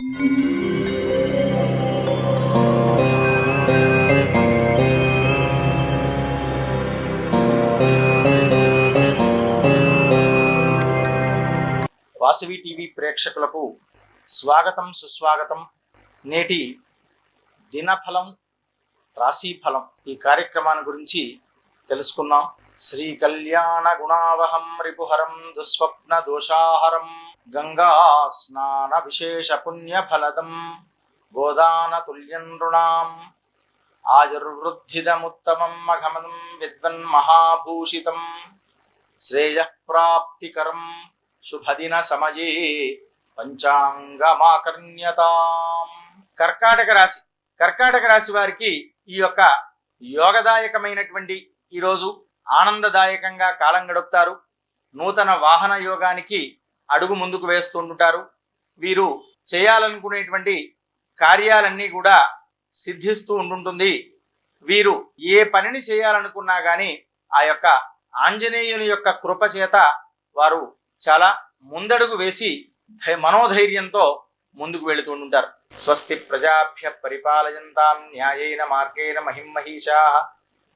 Vasavi TV ప్రేక్షకులకు స్వాగతం సుస్వాగతం. నేటి దినఫలం రాశిఫలం ఈ కార్యక్రమాన్ని గురించి తెలుసుకుందాం. శ్రీ గుణావహం రిపుహరం దుస్వప్న దోషాహరం గంగాస్నాన విశేష పుణ్యఫలదం గోదాన తుల్యం నృణాం ఆయుర్వృద్ధిదముత్తమం మఘమనం విద్వన్ మహాభూషితం శ్రేయఃప్రాప్తికరం శుభదిన సమయే పంచాంగమాకర్ణ్యతాం కర్కాటక రాశి. కర్కాటక రాశి వారికి ఈ యొక్క యోగదాయకమైనటువంటి ఈరోజు ఆనందదాయకంగా కాలం గడుపుతారు. నూతన వాహన యోగానికి అడుగు ముందుకు వేస్తుంటారు వీరు చేయాలనుకునేటువంటి కార్యాలన్నీ కూడా సిద్ధిస్తూ ఉంటుంటుంది. వీరు ఏ పనిని చేయాలనుకున్నా కానీ ఆ యొక్క ఆంజనేయుని యొక్క కృప చేత వారు చాలా ముందడుగు వేసి మనోధైర్యంతో ముందుకు వెళుతుంటారు స్వస్తి ప్రజాభ్య పరిపాలయంతాం న్యాయేన మార్గేణ మహిమహీషా